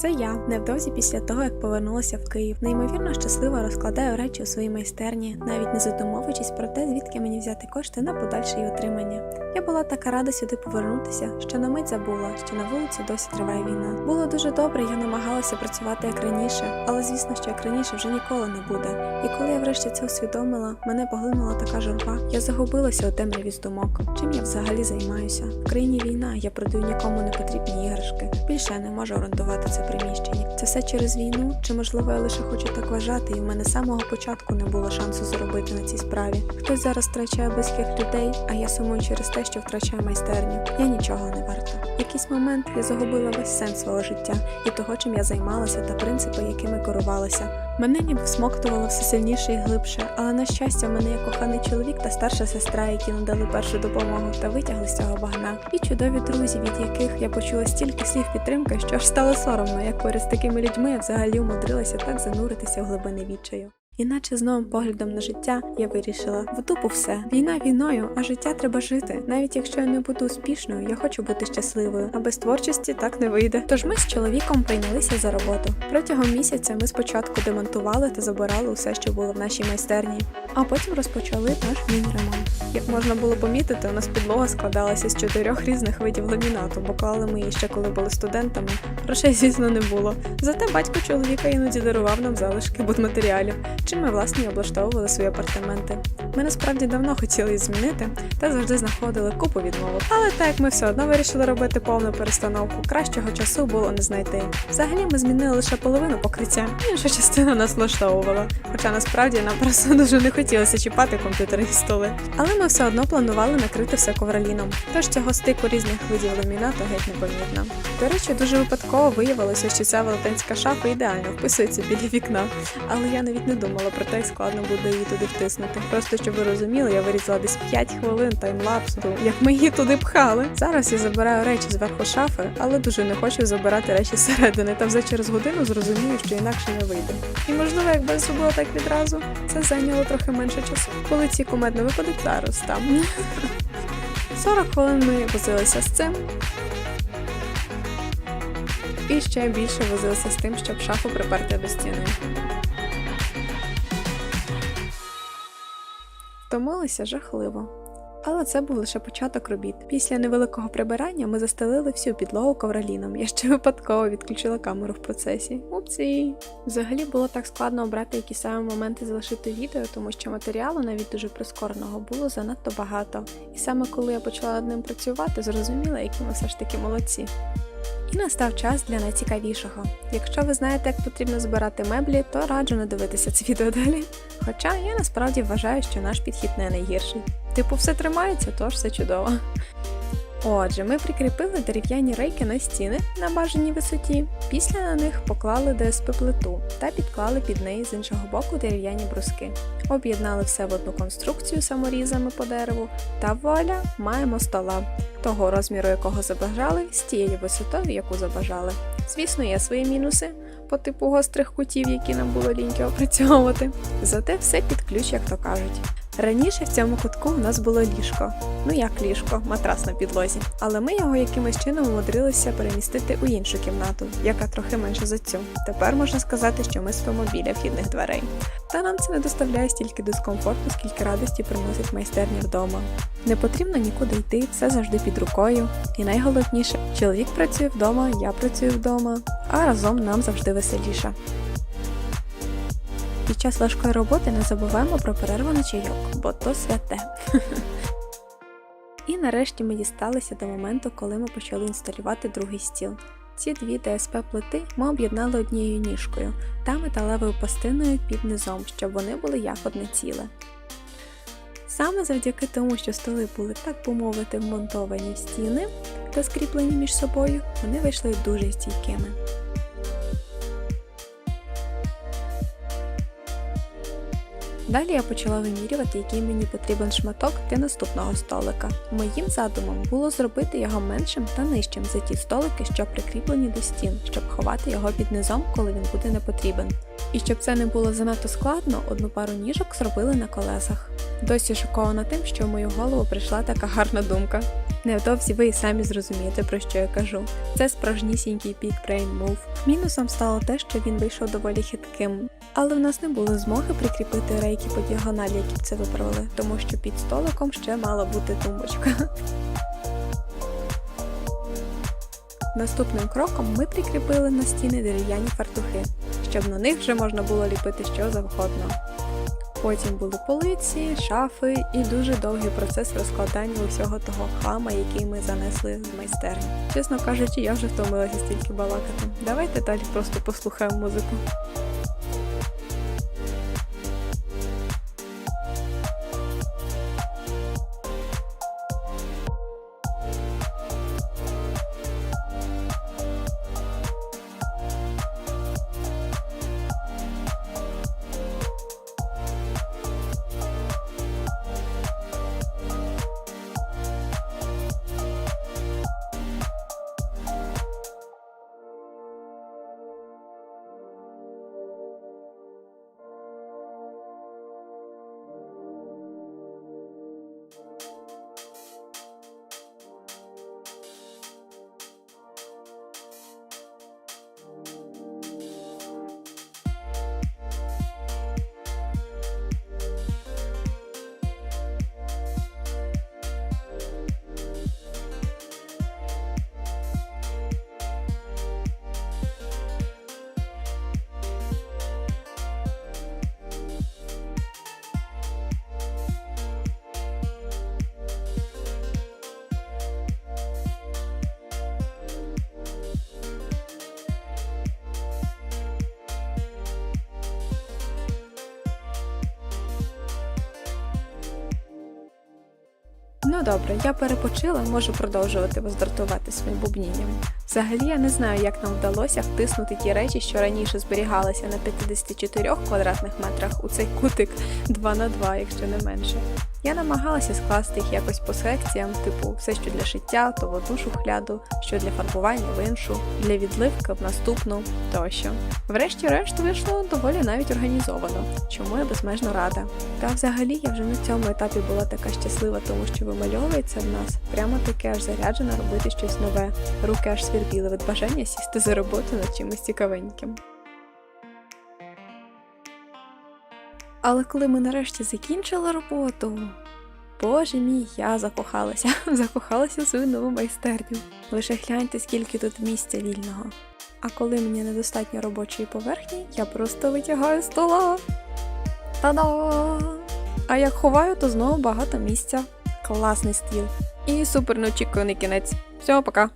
Це я невдовзі після того, як повернулася в Київ. Неймовірно щасливо розкладаю речі у своїй майстерні, навіть не задумовуючись про те, звідки мені взяти кошти на подальше її отримання. Я була така рада сюди повернутися, що на мить забула, що на вулиці досі триває війна. Було дуже добре, я намагалася працювати як раніше, але звісно, що як раніше вже ніколи не буде. І коли я врешті це усвідомила, мене поглинула така журба. Я загубилася у темряві з думок. Чим я взагалі займаюся? В країні війна, я продаю нікому не потрібні іграшки. Більше я не можу орендувати це приміщення. Це все через війну? Чи можливо я лише хочу так вважати, і в мене з самого початку не було шансу заробити на цій справі? Хтось зараз втрачає близьких людей, а я сумую через те, що втрачаю майстерню. Я нічого не варта. В якийсь момент я загубила весь сенс свого життя і того, чим я займалася, та принципи, якими керувалася. Мене ніби всмоктувало все сильніше і глибше, але на щастя, в мене є коханий чоловік та старша сестра, які надали першу допомогу та витягли з цього багна. І чудові друзі, від яких я почула стільки слів підтримки, що аж стало соромно, як поряд з такими людьми я взагалі умудрилася так зануритися в глибини відчаю. Іначе з новим поглядом на життя я вирішила в дупу все. Війна війною, а життя треба жити. Навіть якщо я не буду успішною, я хочу бути щасливою. А без творчості так не вийде. Тож ми з чоловіком прийнялися за роботу. Протягом місяця ми спочатку демонтували та забирали усе, що було в нашій майстерні, а потім розпочали наш міні-ремонт. Як можна було помітити, у нас підлога складалася з чотирьох різних видів ламінату, бо клали ми її ще коли були студентами. Грошей, звісно, не було. Зате батько чоловіка іноді дарував нам залишки будматеріалів, чим ми власне і облаштовували свої апартаменти. Ми насправді давно хотіли її змінити та завжди знаходили купу відмовок. Але так як ми все одно вирішили робити повну перестановку, кращого часу було не знайти. Взагалі ми змінили лише половину покриття, інша частина нас влаштовувала. Хоча насправді нам просто дуже не хотілося чіпати комп'ютерні столи. Але ми все одно планували накрити все ковроліном. Тож цього стику різних видів ламінату геть непомітно. До речі, дуже випадково виявилося, що ця велетенська шафа ідеально вписується біля вікна. Але я навіть не думала про те, складно буде її туди втиснути. Просто щоб ви розуміли, я вирізала десь 5 хвилин таймлапсу, як ми її туди пхали. Зараз я забираю речі зверху шафи, але дуже не хочу забирати речі зсередини. Та вже через годину зрозумію, що інакше не вийде. І можливо, якби я зробила так відразу, це зайняло трохи менше часу. Коли ці кумедно випадуть зараз там. 40 хвилин ми возилися з цим. І ще більше возилися з тим, щоб шафу приперти до стіни. Втомилися жахливо. Але це був лише початок робіт. Після невеликого прибирання ми застелили всю підлогу ковроліном. Я ще випадково відключила камеру в процесі. Упсі. Взагалі було так складно обрати які саме моменти залишити відео, тому що матеріалу, навіть дуже прискореного, було занадто багато. І саме коли я почала над ним працювати, зрозуміла, які ми все ж таки молодці. І настав час для найцікавішого. Якщо ви знаєте, як потрібно збирати меблі, то раджу не дивитися це відео далі. Хоча я насправді вважаю, що наш підхід не найгірший. Типу, все тримається, тож все чудово. Отже, ми прикріпили дерев'яні рейки на стіни на бажаній висоті. Після на них поклали ДСП плиту та підклали під неї з іншого боку дерев'яні бруски. Об'єднали все в одну конструкцію саморізами по дереву та вуаля, маємо стола, того розміру, якого забажали, з тією висотою, яку забажали. Звісно, є свої мінуси по типу гострих кутів, які нам було ліньки опрацьовувати. Зате все під ключ, як то кажуть. Раніше в цьому кутку в нас було ліжко. Ну як ліжко, матрас на підлозі. Але ми його якимось чином умудрилися перемістити у іншу кімнату, яка трохи менше за цю. Тепер можна сказати, що ми спимо біля вхідних дверей. Та нам це не доставляє стільки дискомфорту, скільки радості приносить майстерня вдома. Не потрібно нікуди йти, все завжди під рукою. І найголовніше, чоловік працює вдома, я працюю вдома, а разом нам завжди веселіше. Під час важкої роботи не забуваємо про перерву на чайок, бо то святе. І нарешті ми дісталися до моменту, коли ми почали інсталювати другий стіл. Ці дві ДСП плити ми об'єднали однією ніжкою та металевою пластиною під низом, щоб вони були як одне ціле. Саме завдяки тому, що столи були так би мовити вмонтовані в стіни та скріплені між собою, вони вийшли дуже стійкими. Далі я почала вимірювати, який мені потрібен шматок для наступного столика. Моїм задумом було зробити його меншим та нижчим за ті столики, що прикріплені до стін, щоб ховати його під низом, коли він буде не потрібен. І щоб це не було занадто складно, одну пару ніжок зробили на колесах. Досі шокована тим, що в мою голову прийшла така гарна думка. Невдовзі ви і самі зрозумієте, про що я кажу. Це справжнісінький пік Brain Move. Мінусом стало те, що він вийшов доволі хитким. Але в нас не було змоги прикріпити рейки по діагоналі, які це виправили, тому що під столиком ще мала бути тумбочка. Наступним кроком ми прикріпили на стіни дерев'яні фартухи, щоб на них вже можна було ліпити що завгодно. Потім були полиці, шафи і дуже довгий процес розкладання усього того хлама, який ми занесли з майстерні. Чесно кажучи, я вже втомилася стільки балакати. Давайте далі просто послухаємо музику. Ну добре, я перепочила, можу продовжувати воздратувати своїм бубнінням. Взагалі я не знаю, як нам вдалося втиснути ті речі, що раніше зберігалися на 54 квадратних метрах у цей кутик 2 на 2, якщо не менше. Я намагалася скласти їх якось по секціям, типу все, що для шиття, то в одну шухляду, що для фарбування в іншу, для відливки в наступну тощо. Врешті-решт вийшло доволі навіть організовано, чому я безмежно рада. Та взагалі я вже на цьому етапі була така щаслива, тому що вимальовується в нас прямо таке аж заряджена робити щось нове. Руки аж свірбіли від бажання сісти за роботу над чимось цікавеньким. Але коли ми нарешті закінчили роботу, боже мій, я закохалася, закохалася в свою нову майстерню. Лише гляньте, скільки тут місця вільного. А коли мені недостатньо робочої поверхні, я просто витягаю стола. Та-да! А як ховаю, то знову багато місця. Класний стіл. І супер неочікуваний кінець. Всього пока!